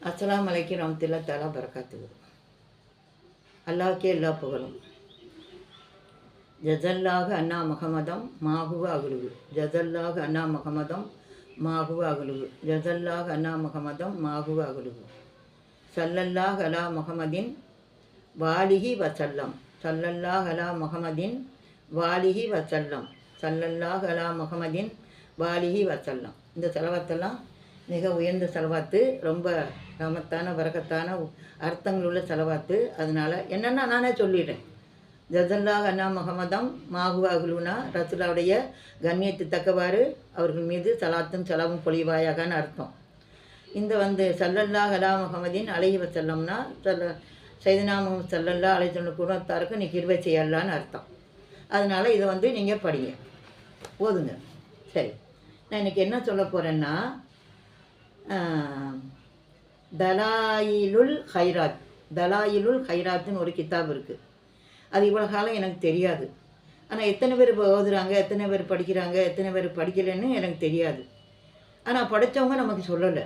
அஸ்லாம் அலைக்கும் ரமத்துல்லா தலா பரக்காத்துகு அல்லாவுக்கே எல்லா புகழும். ஜசல்லாக அண்ணா முகமதம் மாகுவ அகுலுகு ஜசல்லாக அண்ணா முகமதம் மாகுவ அகுலுகு ஜசல்லாக அண்ணா முகமதம் மாகுவ அகுலுகு சல்லல்லாஹ் அலா முகமதின் வாலிஹி வசல்லம் சல்லல்லாஹ் அலா முகமதின் வாலிஹி வசல்லம் சல்லல்லாஹ் அலா முகமதின் வாலிகி வசல்லம் இந்த செலவத்தெல்லாம் மிக உயர்ந்த செலவாத்து. ரொம்ப ரமத்தான வரகத்தான அர்த்தங்கள் உள்ள செலவாத்து. அதனால் என்னென்னா நானே சொல்லிடுறேன். ஜசல்லாஹ் அண்ணா முகமதம் மாகுவாகுலுனா ரசுலாவுடைய கண்ணியத்து தக்கவாறு அவர்கள் மீது சலாத்தும் செலவும் பொழிவாயாகன்னு அர்த்தம். இந்த வந்து சல்லல்லாஹ் அலா முகமதின் அலைஹி வசல்லம்னா சொல்ல சைதனா முகமது சல்லல்லா அலை சொன்ன குணத்தாருக்கு நீ கிருவை செய்யலான்னு அர்த்தம். அதனால் இதை வந்து நீங்கள் படிங்க. போதுங்க. சரி. நான் இன்றைக்கி என்ன சொல்ல போகிறேன்னா தலாயிலுல் ஹைராத். தலாயிலுல் ஹைராத்துன்னு ஒரு கித்தாப் இருக்குது அது இவ்வளோ காலம் எனக்கு தெரியாது. ஆனால் எத்தனை பேர் ஓதுறாங்க எத்தனை பேர் படிக்கிறாங்க எத்தனை பேர் படிக்கலைன்னு எனக்கு தெரியாது. ஆனால் படித்தவங்க நமக்கு சொல்லலை.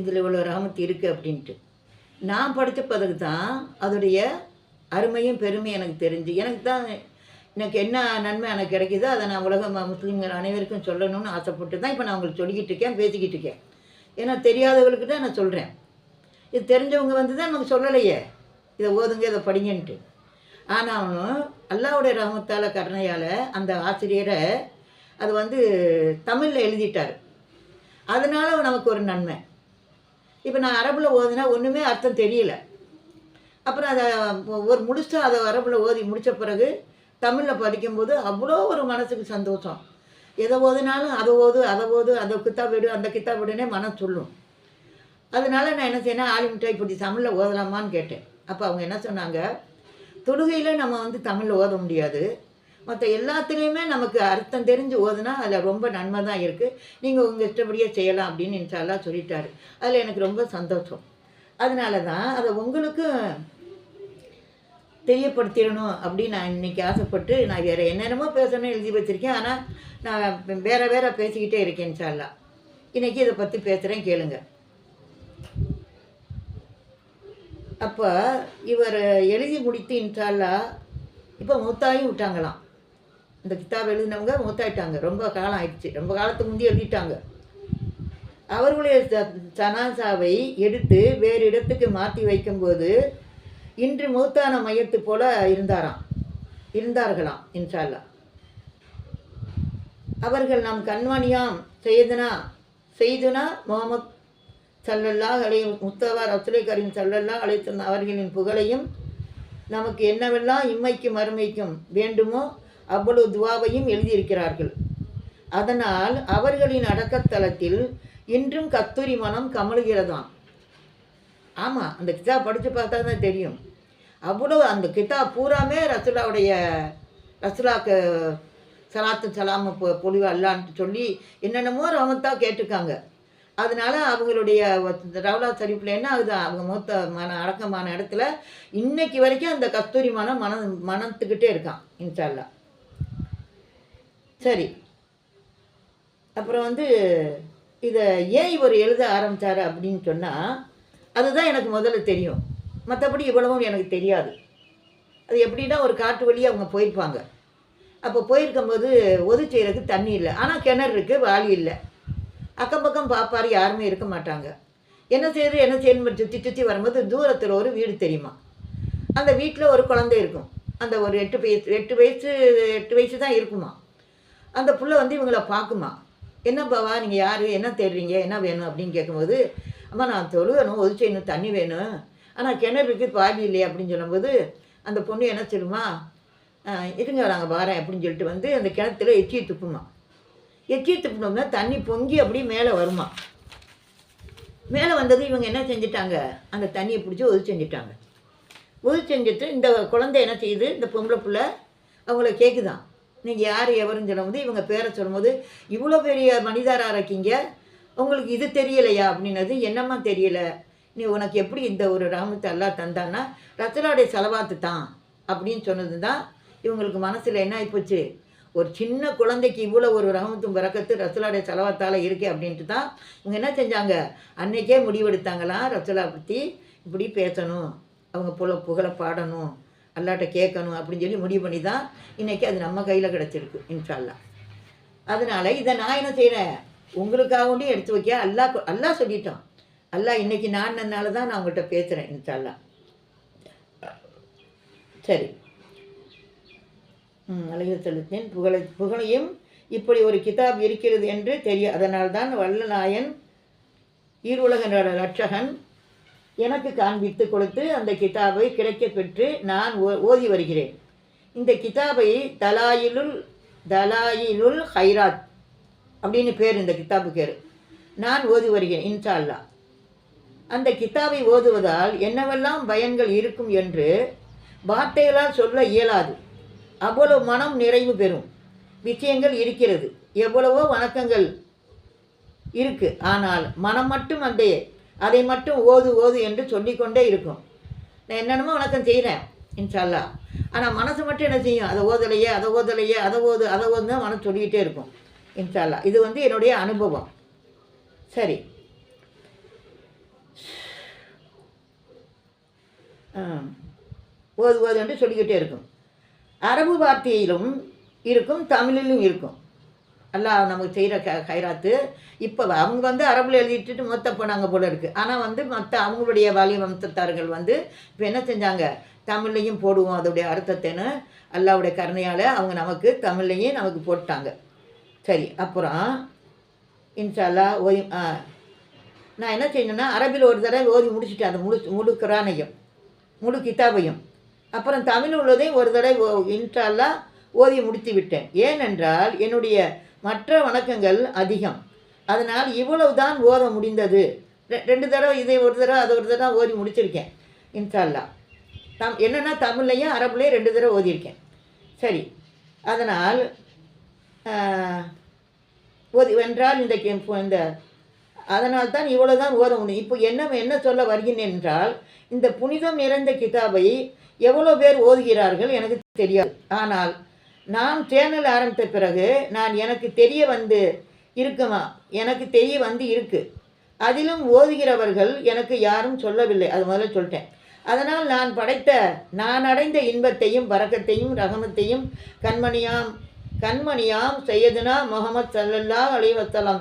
இதில் இவ்வளோ ராமத்து இருக்குது அப்படின்ட்டு. நான் படித்த பிறகு தான் அதோடைய அருமையும் பெருமையும் எனக்கு தெரிஞ்சு. எனக்கு தான் எனக்கு என்ன நன்மை எனக்கு கிடைக்குதோ அதை நான் உலக முஸ்லீம்கள் அனைவருக்கும் சொல்லணும்னு ஆசைப்பட்டு தான் இப்போ நான் உங்களுக்கு சொல்லிக்கிட்டு இருக்கேன் பேசிக்கிட்டு இருக்கேன். ஏன்னா தெரியாதவங்களுக்கு தான் நான் சொல்கிறேன் இது தெரிஞ்சவங்க வந்து தான் நமக்கு சொல்லலையே. இதை ஓதுங்க இதை படிங்கன்ட்டு. ஆனாலும் அல்லாவுடைய ரகமத்தால் கருணையால் அந்த ஆசிரியரை அது வந்து தமிழில் எழுதிட்டார். அதனால் நமக்கு ஒரு நன்மை. இப்போ நான் அரபில் ஓதுனா ஒன்றுமே அர்த்தம் தெரியல. அப்புறம் அதை ஒரு முடிச்சுட்டு அதை அரபில் ஓதி முடித்த பிறகு தமிழில் படிக்கும்போது அவ்வளோ ஒரு மனசுக்கு சந்தோஷம். எதை ஓதுனாலும் அதை ஓது அதை ஓது அதை கித்தா விடு அந்த கித்தா விடுனே மனம் சொல்லும். அதனால நான் என்ன செய்யணும் ஆலிமிட்டா இப்படி தமிழில் ஓதலாமான்னு கேட்டேன். அப்போ அவங்க என்ன சொன்னாங்க தொழுகையில் நம்ம வந்து தமிழில் ஓத முடியாது. மற்ற எல்லாத்துலேயுமே நமக்கு அர்த்தம் தெரிஞ்சு ஓதுனா அதில் ரொம்ப நன்மை தான் இருக்குது நீங்கள் உங்கள் இஷ்டப்படியே செய்யலாம் அப்படின்னு இன்ஷாலாக சொல்லிட்டாரு. அதில் எனக்கு ரொம்ப சந்தோஷம். அதனால தான் அதை உங்களுக்கும் தெரியப்படுத்திடணும் அப்படின்னு நான் இன்றைக்கி ஆசைப்பட்டு நான் வேறு என்னென்னமோ பேசணும்னு எழுதி வச்சுருக்கேன். ஆனால் நான் வேறு வேறு பேசிக்கிட்டே இருக்கேன் சார்லாம் இன்றைக்கி இதை பற்றி பேசுகிறேன் கேளுங்க. அப்போ இவர் எழுதி முடித்து இன்ஷால்லா இப்போ மூத்தாயும் விட்டாங்களாம். இந்த கித்தாப் எழுதினவங்க மூத்தாயிட்டாங்க. ரொம்ப காலம் ஆயிடுச்சு. ரொம்ப காலத்துக்கு முந்தைய எழுதிட்டாங்க. அவர்களுடைய சனாசாவை எடுத்து வேறு இடத்துக்கு மாற்றி வைக்கும்போது இன்று மூத்தான மையத்து போல இருந்தாராம். இருந்தார்களாம் இன்ஷால்லா அவர்கள் நம் கண்மணியாம் செய்தனா செய்துனா முகமது சல்லல்லாஹ் அலை முத்தவா ரசுலை கரீம் சல்லல்லாஹ் அலை அவர்களின் புகழையும் நமக்கு என்னவெல்லாம் இம்மைக்கும் அருமைக்கும் வேண்டுமோ அவ்வளவு துவாவையும் எழுதியிருக்கிறார்கள். அதனால் அவர்களின் அடக்கத்தலத்தில் இன்றும் கத்தூரி மனம் கமழுகிறதாம். ஆமாம் அந்த கிதாப் படித்து பார்த்தா தான் தெரியும். அவ்வளோ அந்த கிதாப் பூராமே ரசுலாவுடைய ரசுலாக்கு சலாத்து சலாமு பொ பொழிவு அல்லான்ட்டு சொல்லி என்னென்னமோ ரமத்தா கேட்டிருக்காங்க. அதனால அவங்களுடைய ரவுலா சரிப்பில் என்ன ஆகுது? அவங்க மூத்த மன அடக்கமான இடத்துல இன்னைக்கு வரைக்கும் அந்த கஸ்தூரி மனம் மன மனத்துக்கிட்டே இருக்கான் இன்ஷால்லா சரி. அப்புறம் வந்து இதை ஏன் இவர் எழுத ஆரம்பித்தார் அப்படின்னு சொன்னால் அதுதான் எனக்கு முதல்ல தெரியும். மற்றபடி இவ்வளவும் எனக்கு தெரியாது. அது எப்படின்னா ஒரு காட்டு வழி அவங்க போயிருப்பாங்க. அப்போ போயிருக்கும்போது ஒது செய்கிறதுக்கு தண்ணி இல்லை. ஆனால் கிணறு இருக்குது வாளி இல்லை. அக்கம் பக்கம் பாப்பாரு யாருமே இருக்க மாட்டாங்க. என்ன செய்யுது என்ன செய்யணும் சுற்றி சுற்றி வரும்போது தூரத்தில் ஒரு வீடு தெரியுமா? அந்த வீட்டில் ஒரு குழந்தை இருக்கும். அந்த ஒரு எட்டு வயசு எட்டு வயசு எட்டு வயசு தான் இருக்குமா? அந்த புள்ள வந்து இவங்கள பார்க்குமா? என்ன பாவா நீங்கள் யார்? என்ன தேடுறீங்க? என்ன வேணும்? அப்படின்னு கேட்கும்போது அம்மா நான் தொழுகணும் ஒது செய்யணும் தண்ணி வேணும். ஆனால் கிணறு இருக்குது பாதி இல்லையே அப்படின்னு சொல்லும்போது அந்த பொண்ணு என்ன சொல்லுமா? இருங்க நாங்கள் வரேன் அப்படின்னு சொல்லிட்டு வந்து அந்த கிணத்துல எச்சியை துப்புமா. எச்சியை துப்புனோம்னா தண்ணி பொங்கி அப்படியே மேலே வருமா. மேலே வந்தது இவங்க என்ன செஞ்சிட்டாங்க? அந்த தண்ணியை பிடிச்சி ஒது செஞ்சிட்டாங்க. ஒது செஞ்சுட்டு இந்த குழந்தை என்ன செய்யுது? இந்த பொம்பளை பிள்ளை அவங்கள கேட்குதான் நீங்கள் யார் எவருன்னு சொல்லும்போது இவங்க பேரை சொல்லும்போது இவ்வளோ பெரிய மனிதராக இருக்கீங்க. உங்களுக்கு இது தெரியலையா அப்படின்னது என்னம்மா தெரியல? நீ உனக்கு எப்படி இந்த ஒரு ராமத்தை எல்லாம் தந்தான்னா ரத்தலாடைய செலவாத்து தான் அப்படின்னு சொன்னது தான் இவங்களுக்கு மனசில் என்ன ஆகிப்போச்சு ஒரு சின்ன குழந்தைக்கு இவ்வளோ ஒரு ரகமத்தும் பிறக்கத்து ரசலாடைய செலவத்தால் இருக்கே அப்படின்ட்டு தான் இவங்க என்ன செஞ்சாங்க? அன்னைக்கே முடிவெடுத்தாங்களாம் ரசூலா பற்றி இப்படி பேசணும் அவங்க புல புகழ பாடணும் அல்லாட்ட கேட்கணும் அப்படின்னு சொல்லி முடிவு பண்ணி தான் இன்றைக்கி அது நம்ம கையில் கிடச்சிருக்கு இன்ஷால்லா அதனால் இதை நான் என்ன செய்கிறேன் உங்களுக்காக எடுத்து வைக்க. அல்லா அல்லா சொல்லிட்டான். அல்லாஹ் இன்னைக்கு நாடினதுனால தான் நான் உங்கள்கிட்ட பேசுகிறேன் இன்ஷால்லா சரி. ம் அழகிய செலுத்தேன் புகழை புகழையும் இப்படி ஒரு கிதாப் இருக்கிறது என்று தெரிய அதனால்தான் வல்லநாயன் ஈருலக ரட்சகன் எனக்கு காண்பித்து கொடுத்து அந்த கிதாபை கிடைக்க பெற்று நான் ஓ- ஓதி வருகிறேன். இந்த கிதாபை தலாயிலுல் தலாயிலுல் ஹைராத் அப்படின்னு பேர் இந்த கித்தாப்பு பேர். நான் ஓதி வருகிறேன் இன்ஷா அந்த கித்தாவை ஓதுவதால் என்னவெல்லாம் பயன்கள் இருக்கும் என்று வார்த்தைகளால் சொல்ல இயலாது. அவ்வளவு மனம் நிறைவு பெறும். விஷயங்கள் இருக்கிறது. எவ்வளவோ வணக்கங்கள் இருக்கு. ஆனால் மனம் மட்டும் அந்த அதை மட்டும் ஓது ஓது என்று சொல்லிக்கொண்டே இருக்கும். நான் என்னென்னமோ வணக்கம் செய்கிறேன் இன்ஷால்லா ஆனால் மனசு மட்டும் என்ன செய்யும்? அதை ஓதலையே அதை ஓதலையே அதை ஓது அதை ஓதுன்னு மனசு சொல்லிக்கிட்டே இருக்கும். இன்ஷால்லா இது வந்து என்னுடைய அனுபவம். சரி. ஆ. ஓது ஓது என்று சொல்லிக்கிட்டே இருக்கும். அரபு வார்த்தையிலும் இருக்கும் தமிழிலும் இருக்கும். அல்லாஹ் நமக்கு செய்கிற க கைராத்து இப்போ அவங்க வந்து அரபில் எழுதிட்டு மொத்த போனாங்க போல இருக்குது ஆனால் வந்து மற்ற அவங்களுடைய வாலிய வம்சத்தார்கள் வந்து இப்போ என்ன செஞ்சாங்க? தமிழ்லையும் போடுவோம் அதோடைய அர்த்தத்தைன்னு அல்லாவுடைய கருணையால் அவங்க நமக்கு தமிழ்லையும் நமக்கு போட்டாங்க. சரி அப்புறம் இன்ஷால்லா ஓய் ஆ நான் என்ன செய்யணும்னா அரபில் ஒரு தடவை ஓதி முடிச்சுட்டேன் அந்த முழு முழு குரானையும் முழு கிதாபையும். அப்புறம் தமிழ் உள்ளதையும் ஒரு தடவை ஓ- இன்ஷால்லா ஓதி முடித்து விட்டேன். ஏனென்றால் என்னுடைய மற்ற வணக்கங்கள் அதிகம். அதனால் இவ்வளவு தான் ஓத முடிந்தது. ரெ- ரெண்டு தடவை இதை ஒரு தடவை அதை ஒரு தடவை ஓதி முடிச்சிருக்கேன் இன்ஷால்லா தம் என்னென்னா தமிழ்லையும் அரபுலையும் ரெண்டு தடவை ஓதியிருக்கேன். சரி அதனால் என்றால் இந்த இந்த அதனால் தான் இவ்வளோ தான் ஓத முடியும். இப்போ என்ன என்ன சொல்ல வருகிறேன் என்றால் இந்த புனிதம் நிறைந்த கிதாபை எவ்வளோ பேர் ஓதுகிறார்கள் எனக்கு தெரியாது. ஆனால் நான் சேனல் ஆரம்பித்த பிறகு நான் எனக்கு தெரிய வந்து இருக்குமா? எனக்கு தெரிய வந்து இருக்கு. அதிலும் ஓதுகிறவர்கள் எனக்கு யாரும் சொல்லவில்லை. அது முதல்ல சொல்லிட்டேன். அதனால் நான் படைத்த நான் அடைந்த இன்பத்தையும் பறக்கத்தையும் ரகமத்தையும் கண்மணியாம் கண்மணியாம் சையதுனா முகமது சல்லல்லா அலைஹி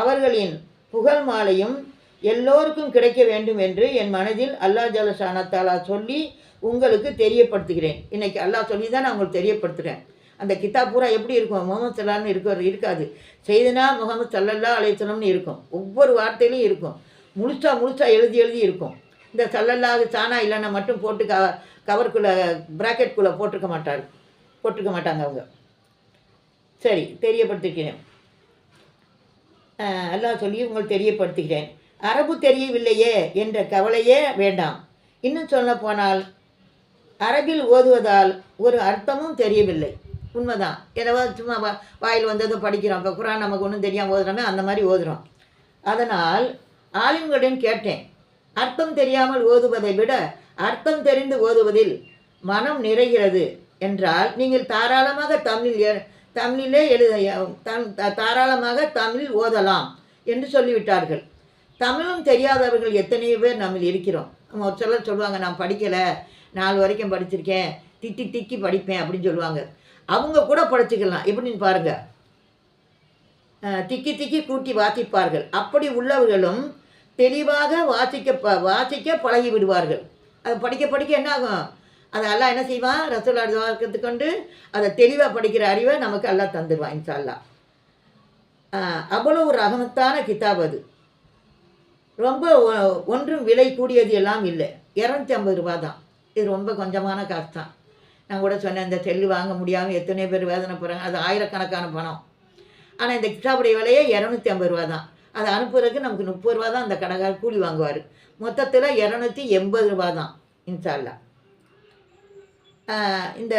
அவர்களின் புகழ் மாலையும் எல்லோருக்கும் கிடைக்க வேண்டும் என்று என் மனதில் அல்லாஹ் ஜலசானத்தாலா சொல்லி உங்களுக்கு தெரியப்படுத்துகிறேன். இன்னைக்கு அல்லாஹ் சொல்லி தான் நான் உங்களுக்கு தெரியப்படுத்துகிறேன் அந்த கித்தா பூரா எப்படி இருக்கும்? முகமது சல்லான்னு இருக்க இருக்காது. செய்தனா முகமது சல்லல்லா அலையம்னு இருக்கும். ஒவ்வொரு வார்த்தையிலையும் இருக்கும். முழுசா முழுசா எழுதி எழுதி இருக்கும். இந்த சல்லல்லாது சானா இல்லைன்னா மட்டும் போட்டு க கவருக்குள்ளே ப்ராக்கெட்குள்ளே போட்டிருக்க மாட்டார். போட்டிருக்க மாட்டாங்க அவங்க. சரி தெரியப்படுத்திக்கிறேன். எல்லாம் சொல்லி உங்களுக்கு தெரியப்படுத்துகிறேன் அரபு தெரியவில்லையே என்ற கவலையே வேண்டாம். இன்னும் சொல்ல போனால் அரபில் ஓதுவதால் ஒரு அர்த்தமும் தெரியவில்லை. உண்மைதான். ஏதோ சும்மா வ வாயில் வந்ததும் படிக்கிறோம். இப்போ குரான் நமக்கு ஒன்றும் தெரியாமல் ஓதுறோமே அந்த மாதிரி ஓதுகிறோம் அதனால் ஆளுங்களிடம் கேட்டேன். அர்த்தம் தெரியாமல் ஓதுவதை விட அர்த்தம் தெரிந்து ஓதுவதில் மனம் நிறைகிறது என்றால் நீங்கள் தாராளமாக தமிழ் தமிழிலே எழுத தம் தாராளமாக தமிழ் ஓதலாம் என்று சொல்லிவிட்டார்கள். தமிழும் தெரியாதவர்கள் எத்தனையோ பேர் நம்ம இருக்கிறோம். ஒரு சிலர் சொல்லுவாங்க நான் படிக்கலை நாலு வரைக்கும் படிச்சிருக்கேன் திட்டி திக்கி படிப்பேன் அப்படின்னு சொல்லுவாங்க. அவங்க கூட படிச்சுக்கலாம். எப்படின்னு பாருங்க. திக்கி திக்கி கூட்டி வாசிப்பார்கள். அப்படி உள்ளவர்களும் தெளிவாக வாசிக்க ப வாசிக்க பழகி விடுவார்கள். அது படிக்க படிக்க என்ன ஆகும்? அதை எல்லாம் என்ன செய்வான் ரசூல் அழுவாக்கத்து கொண்டு அதை தெளிவாக படிக்கிற அறிவை நமக்கு எல்லாம் தந்துடுவான் இன்ஷா அவ்வளோ அவ்வளவு ஒரு ரகமத்தான கிதாப் அது. ரொம்ப ஒ- ஒன்றும் விலை கூடியது எல்லாம் இல்லை. இரநூத்தி ஐம்பது ரூபா தான். இது ரொம்ப கொஞ்சமான காசு தான் நான் கூட சொன்னேன் இந்த செல்லு வாங்க முடியாமல் எத்தனை பேர் வேதனை போகிறாங்க அது ஆயிரக்கணக்கான பணம். ஆனால் இந்த கிட்டாபுடைய விலையே இரநூத்தி ஐம்பது ரூபா தான். அதை அனுப்புறதுக்கு நமக்கு முப்பது ரூபா தான் அந்த கடைக்காரர் கூலி வாங்குவார். மொத்தத்தில் இரநூத்தி எண்பது ரூபா தான் இன்ஷால்லா இந்த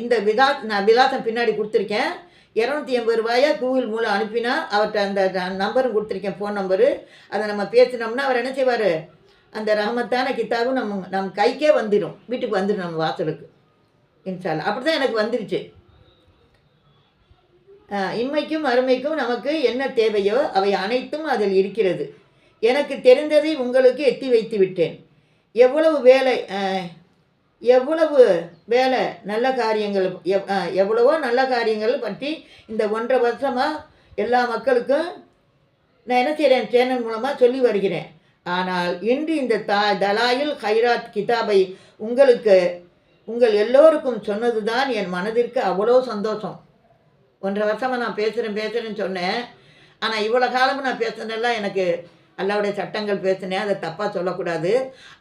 இந்த விதா நான் விலாசம் பின்னாடி கொடுத்துருக்கேன். இரநூத்தி எண்பது ரூபாயை கூகுள் மூலம் அனுப்பினா அவர்கிட்ட அந்த நம்பரும் கொடுத்துருக்கேன் ஃபோன் நம்பரு. அதை நம்ம பேசினோம்னா அவர் என்ன செய்வார்? அந்த ரஹமத்தான கித்தாவும் நம்ம நம்ம கைக்கே வந்துடும் வீட்டுக்கு வந்துடும் நம்ம வாசலுக்கு. இன்ஷால்லா அப்படி தான் எனக்கு வந்துருச்சு. இம்மைக்கும் அருமைக்கும் நமக்கு என்ன தேவையோ அவை அனைத்தும் அதில் இருக்கிறது. எனக்கு தெரிந்ததை உங்களுக்கு எத்தி வைத்து விட்டேன். எவ்வளவு வேலை எவ்வளவு வேலை நல்ல காரியங்கள் எவ் எவ்வளவோ நல்ல காரியங்கள் பற்றி இந்த ஒன்றரை வருஷமாக எல்லா மக்களுக்கும் நான் என்ன செய்கிறேன் சேனல் மூலமாக சொல்லி வருகிறேன். ஆனால் இன்று இந்த தா தலாயில் ஹைராத் கிதாபை உங்களுக்கு உங்கள் எல்லோருக்கும் சொன்னது தான் என் மனதிற்கு அவ்வளோ சந்தோஷம். ஒன்றரை வருஷமாக நான் பேசுகிறேன் பேசுகிறேன்னு சொன்னேன். ஆனால் இவ்வளோ காலமும் நான் பேசுனதெல்லாம் எனக்கு அல்லாவுடைய சட்டங்கள் பேசினேன் அதை தப்பாக சொல்லக்கூடாது.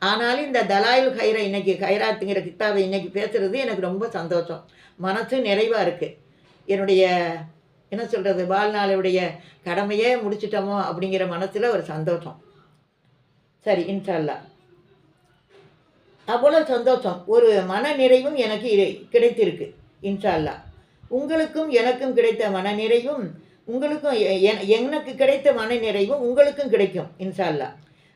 ஆனாலும் இந்த தலாயில் ஹைரா இன்னைக்கு ஹைராத்துங்கிற கித்தாவை இன்னைக்கு பேசுகிறது எனக்கு ரொம்ப சந்தோஷம். மனசு நிறைவாக இருக்குது என்னுடைய என்ன சொல்கிறது வாழ்நாளுடைய கடமையே முடிச்சிட்டோமோ அப்படிங்கிற மனசில் ஒரு சந்தோஷம். சரி இன்ஷால்லா அவ்வளோ சந்தோஷம். ஒரு மன நிறைவும் எனக்கு கிடைத்திருக்கு இன்ஷால்லா உங்களுக்கும் எனக்கும் கிடைத்த மனநிறைவும் நிறைவும் உங்களுக்கும் எ- எனக்கு கிடைத்த மன நிறைவும் உங்களுக்கும் கிடைக்கும் இன்ஷால்லா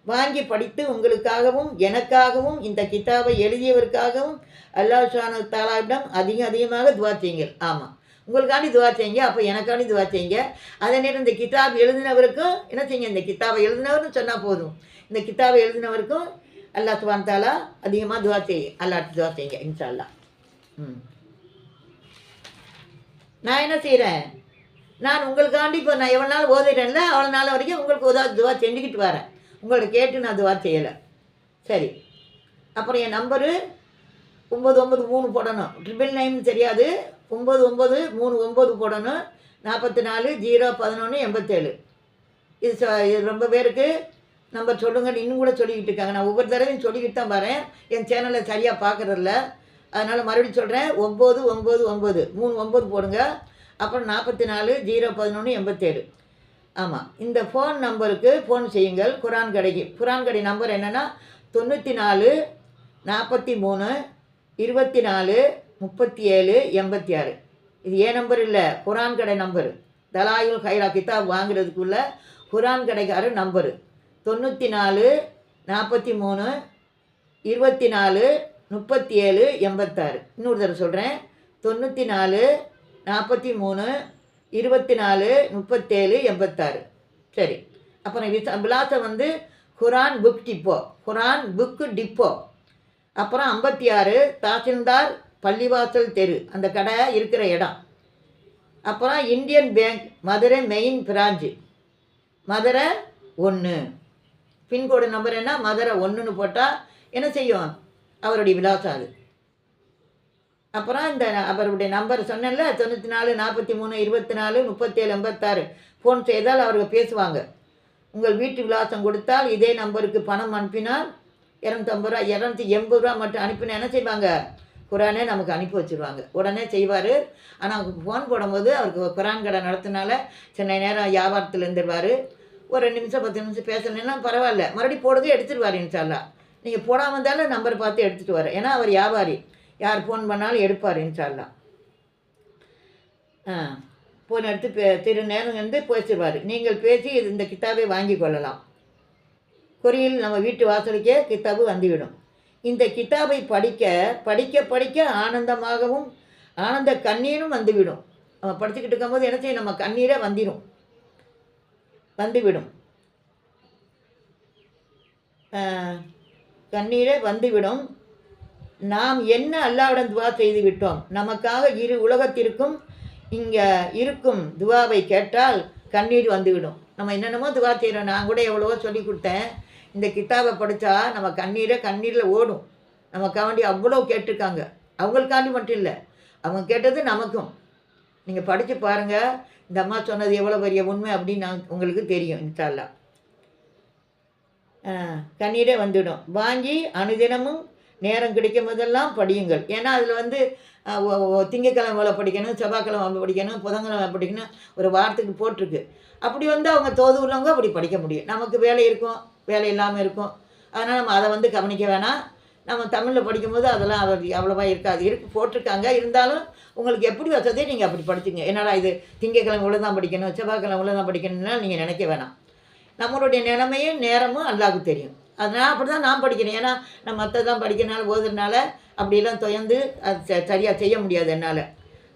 வாங்கி படித்து உங்களுக்காகவும் எனக்காகவும் இந்த கிதாபை எழுதியவருக்காகவும் அல்லாஹ் சுவான தாலாவிடம் அதிகம் அதிகமாக துவா செய்யுங்கள் ஆமாம் உங்களுக்காண்டி துவா செய்யுங்க அப்போ எனக்காண்டி துவா செய்யுங்க. அதே நேரம் இந்த கிதாப் எழுதினவருக்கும் என்ன செய்யுங்க இந்த கிதாபை எழுதினவர்னு சொன்னால் போதும். இந்த கிதாபை எழுதினவருக்கும் அல்லாஹ் சுவான் தாலா அதிகமாக துவா செய்ய அல்லாட்டு துவா செய்யுங்க இன்ஷால்லா ம். நான் என்ன செய்கிறேன் நான் உங்களுக்காண்டி இப்போ நான் எவ்வளோ நாள் ஓதிட்டேன்ல அவ்வளோ நாள் வரைக்கும் உங்களுக்கு உதவ துவா செஞ்சுக்கிட்டு வரேன். உங்களை கேட்டு நான் துவா செய்யலை. சரி. அப்புறம் என் நம்பரு ஒம்பது ஒம்பது மூணு போடணும். ட்ரிபிள் நைன் தெரியாது. ஒம்பது ஒம்பது மூணு ஒம்பது போடணும். நாற்பத்தி நாலு ஜீரோ பதினொன்று எண்பத்தேழு. இது சொ- இது ரொம்ப பேருக்கு. நம்பர் சொல்லுங்கன்னு இன்னும் கூட சொல்லிக்கிட்டு இருக்காங்க. நான் ஒவ்வொரு தடவையும் சொல்லிக்கிட்டு தான் வரேன். என் சேனலை சரியாக பார்க்குறதில்ல அதனால் மறுபடியும் சொல்கிறேன் ஒம்பது ஒம்பது ஒம்பது மூணு ஒம்பது போடுங்க. அப்புறம் நாற்பத்தி நாலு ஜீரோ பதினொன்று எண்பத்தேழு. ஆமாம் இந்த ஃபோன் நம்பருக்கு ஃபோன் செய்யுங்கள். குரான் கடைக்கு. குரான் கடை நம்பர் என்னென்னா தொண்ணூற்றி நாலு நாற்பத்தி மூணு இருபத்தி நாலு முப்பத்தி ஏழு எண்பத்தி ஆறு. இது ஏன் நம்பர் இல்லை? குரான் கடை நம்பர் தலாயுல் ஹைரா கிதாப் வாங்குறதுக்குள்ள குரான் கடைக்காரர் நம்பரு தொண்ணூற்றி நாலு நாற்பத்தி மூணு இருபத்தி நாலு முப்பத்தி ஏழு எண்பத்தாறு. இன்னொரு தடவை சொல்கிறேன் தொண்ணூற்றி நாலு நாற்பத்தி மூணு இருபத்தி நாலு முப்பத்தேழு எண்பத்தாறு. சரி. அப்புறம் விசா விலாசம் வந்து Quran book depot. Quran book depot. அப்புறம் ஐம்பத்தி ஆறு தாசில்தார் பள்ளிவாசல் தெரு. அந்த கடை இருக்கிற இடம். அப்புறம் Indian bank Madurai main branch Madurai ஒன்று பின்கோடு நம்பர் என்ன? மதுரை ஒன்றுன்னு போட்டால் என்ன செய்யும்? அவருடைய விலாசம் அது. அப்புறம் இந்த அவருடைய நம்பர் சொன்னேன்ல தொண்ணூற்றி நாலு நாற்பத்தி மூணு இருபத்தி நாலு முப்பத்தேழு எண்பத்தாறு. ஃபோன் செய்தால் அவர்கள் பேசுவாங்க. உங்கள் வீட்டு விலாசம் கொடுத்தால் இதே நம்பருக்கு பணம் அனுப்பினால் இரநூத்தம்பது ரூபா இரநூத்தி எண்பது ரூபா மட்டும் அனுப்பினா என்ன செய்வாங்க? குரானே நமக்கு அனுப்பி வச்சுருவாங்க. உடனே செய்வார். ஆனால் ஃபோன் போடும்போது அவருக்கு குரான் கடை நடத்தினால சின்ன நேரம் வியாபாரத்தில் இருந்துருவார். ஒரு ரெண்டு நிமிஷம் பத்து நிமிஷம் பேசணுன்னா பரவாயில்ல. மறுபடியும் போடுறது எடுத்துருவார் இன்ஷால்லா நீங்கள் போடாமல் இருந்தாலும் நம்பர் பார்த்து எடுத்துகிட்டு வர. ஏன்னா அவர் வியாபாரி. யார் ஃபோன் பண்ணாலும் எடுப்பார் இன்ஷால்லா ஆ ஃபோன் எடுத்து பே திரு நேரம் வந்து பேசிடுவார். நீங்கள் பேசி இந்த கித்தாபை வாங்கி கொள்ளலாம். கொரியில் நம்ம வீட்டு வாசலுக்கே கித்தாபு வந்துவிடும். இந்த கித்தாபை படிக்க படிக்க படிக்க ஆனந்தமாகவும் ஆனந்த கண்ணீரும் வந்துவிடும். நம்ம படிச்சுக்கிட்டு இருக்கும்போது என்ன செய்யும்? நம்ம கண்ணீரே வந்துடும் வந்துவிடும். கண்ணீரே வந்துவிடும். நாம் என்ன அல்லாவிடம் துவா செய்து விட்டோம் நமக்காக இரு உலகத்திற்கும் இங்கே இருக்கும் துவாவை கேட்டால் கண்ணீர் வந்துவிடும். நம்ம என்னென்னமோ துவா செய்கிறோம் நான் கூட எவ்வளவோ சொல்லி கொடுத்தேன். இந்த கித்தாபை படித்தா நம்ம கண்ணீரை கண்ணீரில் ஓடும். நமக்காண்டி அவ்வளோ கேட்டிருக்காங்க. அவங்களுக்காண்டி மட்டும் இல்லை. அவங்க கேட்டது நமக்கும். நீங்கள் படித்து பாருங்கள் இந்த அம்மா சொன்னது எவ்வளோ பெரிய உண்மை அப்படின்னு நான் உங்களுக்கு தெரியும் இன்ஷால்லா கண்ணீரே வந்துடும் வாங்கி அனுதினமும் நேரம் கிடைக்கும் போதெல்லாம் படியுங்கள். ஏன்னா அதில் வந்து ஆ, படிக்கணும் செவ்வாய்க்கிழமை படிக்கணும் புதன்கிழமை படிக்கணும் ஒரு வாரத்துக்கு போட்டிருக்கு. அப்படி வந்து அவங்க தோது உள்ளவங்க அப்படி படிக்க முடியும். நமக்கு வேலை இருக்கும் வேலை இல்லாமல் இருக்கும். அதனால் நம்ம அதை வந்து கவனிக்க வேணாம். நம்ம தமிழில் படிக்கும்போது அதெல்லாம் அவர் அவ்வளோவா இருக்காது. இருக்கு போட்டிருக்காங்க. இருந்தாலும் உங்களுக்கு எப்படி வசதியோ நீங்கள் அப்படி படிச்சுங்க என்னடா இது திங்கக்கிழமை உள்ள தான் படிக்கணும் செவ்வாய்க்கிழமை உள்ள தான் படிக்கணும்னா நீங்கள் நினைக்க வேணாம். நம்மளுடைய நிலைமையும் நேரமும் அல்லாவுக்கு தெரியும். அதனால் அப்படி தான் நான் படிக்கிறேன். ஏன்னா நான் மற்றதான் படிக்கிறனால ஓதுறதுனால அப்படியெல்லாம் துயந்து அது ச- சரியாக செய்ய முடியாது என்னால்.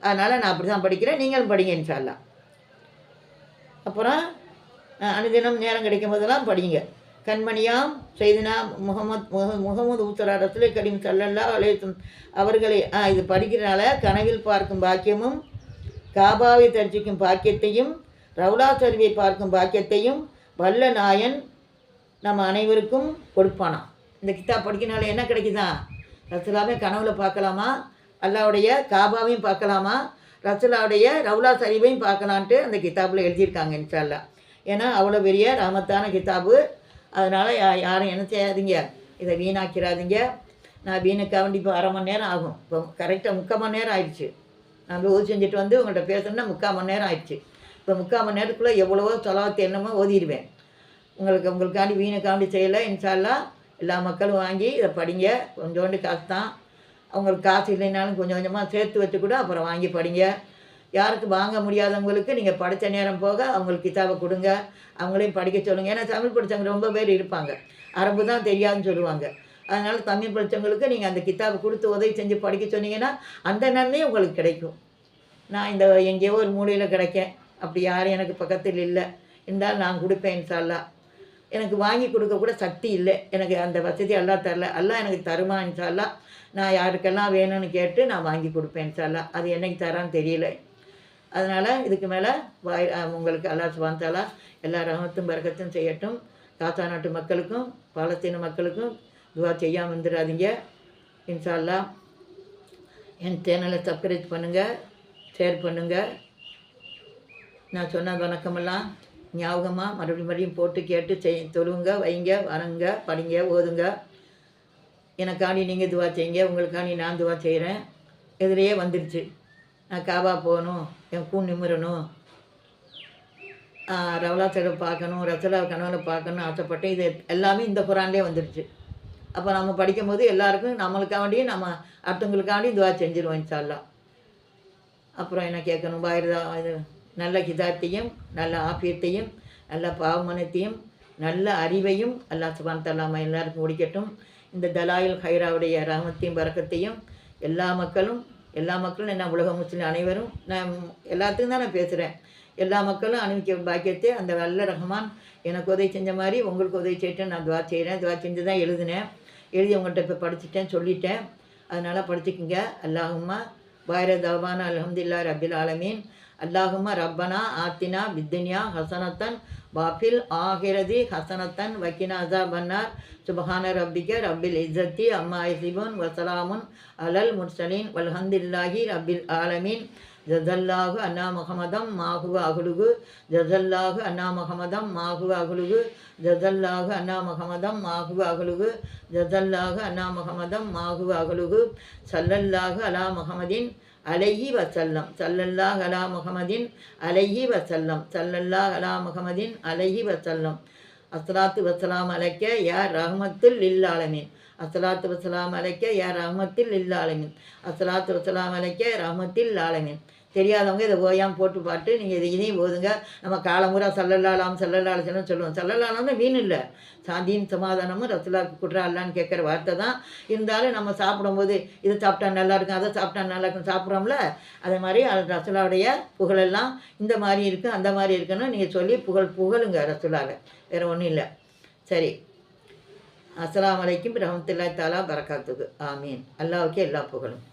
அதனால் நான் அப்படி தான் படிக்கிறேன். நீங்களும் படிங்க இன்ஷால்லாம் அப்புறம் அனுதினம் நேரம் கிடைக்கும் போதெல்லாம் படிங்க. கண்மணியாம் செய்தினா முகமது முக முகமது ஊத்தரா ரசுலை கரீம் சல்லல்லா அலைத்தும் அவர்களை ஆ, இது படிக்கிறனால கனவில் பார்க்கும் பாக்கியமும் காபாவை தரிசிக்கும் பாக்கியத்தையும் ரவுலா சரிவை பார்க்கும் பாக்கியத்தையும் வல்ல நாயன் நம்ம அனைவருக்கும் கொடுப்பானா. இந்த கித்தா படிக்கனால என்ன கிடைக்குதா? ரசுலாவே கனவுல பார்க்கலாமா? அல்லாவுடைய காபாவையும் பார்க்கலாமா? ரசுலாவுடைய ரவுலா சரீபையும் பார்க்கலான்ட்டு அந்த கித்தாப்பில் எழுதியிருக்காங்க இன்ஷால்லா ஏன்னா அவ்வளோ பெரிய ராமத்தான கித்தாபு. அதனால் யா யாரும் என்ன செய்யாதீங்க. இதை வீணாக்கிறாதீங்க. நான் வீணுக்காக வேண்டி இப்போ அரை மணி நேரம் ஆகும். இப்போ கரெக்டாக முக்கால் மணி நேரம் ஆயிடுச்சு. நான் ஓதி செஞ்சுட்டு வந்து உங்கள்கிட்ட பேசணுன்னா முக்கால் மணி நேரம் ஆயிடுச்சு. இப்போ முக்கால் மணி நேரத்துக்குள்ளே எவ்வளவோ சொலாவத்து என்னமோ ஓதிடுவேன். உங்களுக்கு உங்களுக்காண்டி வீணுக்காண்டி செய்யலை இன்ஷால்லா எல்லா மக்களும் வாங்கி இதை படிங்க. கொஞ்சோண்டு காசு தான். அவங்களுக்கு காசு இல்லைனாலும் கொஞ்சம் கொஞ்சமாக சேர்த்து வச்சு கூட அப்புறம் வாங்கி படிங்க. யாருக்கு வாங்க முடியாதவங்களுக்கு நீங்கள் படித்த நேரம் போக அவங்களுக்கு கிதாபை கொடுங்க. அவங்களையும் படிக்க சொல்லுங்கள் ஏன்னா தமிழ் படித்தவங்க ரொம்ப பேர் இருப்பாங்க. அரபு தான் தெரியாதுன்னு சொல்லுவாங்க. அதனால் தமிழ் படித்தவங்களுக்கு நீங்கள் அந்த கிதாபை கொடுத்து உதவி செஞ்சு படிக்க சொன்னீங்கன்னா அந்த நன்மையும் உங்களுக்கு கிடைக்கும். நான் இந்த எங்கேயோ ஒரு மூலையில் கிடைக்கேன். அப்படி யாரும் எனக்கு பக்கத்தில் இல்லை. இருந்தாலும் நான் கொடுப்பேன் இன்ஷால்லா எனக்கு வாங்கி கொடுக்க கூட சக்தி இல்லை. எனக்கு அந்த வசதி எல்லாம் தரல. எல்லாம் எனக்கு தருமா இன்ஷால்லா நான் யாருக்கெல்லாம் வேணும்னு கேட்டு நான் வாங்கி கொடுப்பேன் இன்ஷால்லா அது என்னைக்கு தரான்னு தெரியல. அதனால் இதுக்கு மேலே வாய் உங்களுக்கு அல்லா சுவாந்தாலா எல்லா ரகத்தும் பறக்கத்தும் செய்யட்டும். காத்தா நாட்டு மக்களுக்கும் பாலஸ்தீன மக்களுக்கும் துவா செய்யாமல் வந்துடாதீங்க இன்ஷா என் சேனலை சப்ஸ்கிரைப் பண்ணுங்கள் ஷேர் பண்ணுங்கள் நான் சொன்ன வணக்கமெல்லாம் ஞாபகமாக மறுபடியும் மறுபடியும் போட்டு கேட்டு செய் தொழுவுங்க வைங்க வரங்க படிங்க ஓதுங்க. எனக்காண்டி நீங்கள் துவா செய்யுங்க உங்களுக்காண்டி நான் துவா செய்கிறேன் எதிரையே வந்துருச்சு. நான் காபா போகணும் என் கூண் நிமிரணும். ரவலா செலவு பார்க்கணும் ரசலா கனவுல பார்க்கணும்னு ஆசைப்பட்டேன் இது எல்லாமே இந்த குரான்லேயே வந்துருச்சு. அப்போ நம்ம படிக்கும் போது எல்லாருக்கும் நம்மளுக்காண்டியும் நம்ம அடுத்தவங்களுக்காண்டியும் துவா செஞ்சிருவோம் இன்ஷால்லா அப்புறம் என்ன கேட்கணும்? பாயிரதா இது நல்ல ஹிதாத்தையும் நல்ல ஆபியத்தையும் நல்ல பாவமனத்தையும் நல்ல அறிவையும் அல்லாஹ் சுபான் தல்லாம எல்லாருக்கும் முடிக்கட்டும் இந்த தலாயில் ஹைராவுடைய ரஹமத்தையும் பறக்கத்தையும் எல்லா மக்களும் எல்லா மக்களும் என்ன உலக முஸ்லீம் அனைவரும் நான் எல்லாத்துக்கும் தான் நான் பேசுகிறேன் எல்லா மக்களும் அனுபவிக்க பாக்கியத்தை அந்த வல்ல ரஹ்மான் எனக்கு உதவி செஞ்ச மாதிரி உங்களுக்கு உதவி செய்யிட்டு நான் துவா செய்கிறேன் துவா செஞ்சு தான் எழுதினேன். எழுதி உங்கள்கிட்ட இப்போ படிச்சுட்டேன் சொல்லிட்டேன். அதனால் படிச்சுக்குங்க. அல்லாஹும்மா பாயிர தவான் அலமதுல்லா ரபில் ஆலமீன். அல்லாஹும ரப்பனா ஆத்தினா வித்தினியா ஹசனத்தன் வாஃபில் ஆகிரதி ஹசனத்தன் வக்கினா அசாபன்னார் சுபஹான ரப்பிக ரப்பில் இஸ்ஸத்தி அம்மா இசிபுன் வசலாமுன் அலல் முர்சலின் வல்ஹந்தில்லாஹி ரப்பில் ஆலமீன். ஜசல்லாஹு அண்ணா முகமதம் மாஹுவ அகுலுகு ஜசல்லாஹு அண்ணா முகமதம் மாஹுவ அகுலுகு ஜசல்லாஹு அண்ணா முகமதம் மாஹுவ அகுலுகு ஜசல்லாஹு அண்ணா முகமதம் மாஹுவ அகுலுகு சல்லல்லாஹு அலா முகமதின் அலையி வசல்லம் சல்லல்லா அலா முகமதின் அலையி வசல்லம் சல்லல்லா அலா முகமதின் அலையி வசல்லம் அஸ்லாத்து வசலாம் அலைக்க யார் ரஹமத்துல் லில்லாலமீன் அஸ்லாத்து வசலாம் அலைக்க யார் ரஹமத்தில் லில்லாலமீன் அஸ்லாத்து வசலாம் அலைக்க ரஹமத்தில் ஆலமீன். தெரியாதவங்க இதை ஓயாமல் போட்டு பாட்டு நீங்கள் இதை இதையும் ஓதுங்க நம்ம காலமுறை சல்லல்லாலாம் சல்லல்லாலும் சொல்லுவோம். சல்லல்லாலாம்னா வீண் இல்லை. சாந்தியும் சமாதானமும் ரசுலாக்கு குட்ரா அல்லான்னு கேட்குற வார்த்தை தான். இருந்தாலும் நம்ம சாப்பிடும்போது இதை சாப்பிட்டா நல்லா இருக்கும் அதை சாப்பிட்டா நல்லா இருக்கும் சாப்பிட்றோம்ல? அதே மாதிரி அது ரசுலாவுடைய புகழெல்லாம் இந்த மாதிரி இருக்குது அந்த மாதிரி இருக்குன்னு நீங்கள் சொல்லி புகழ் புகழுங்க ரசுலாவை வேறு ஒன்றும் இல்லை. சரி. அஸ்லாம் அலைக்கும் ரஹமத்துல்லா தாலா பரக்காத்துக்கு ஆமீன். அல்லாவுக்கு எல்லா புகழும்.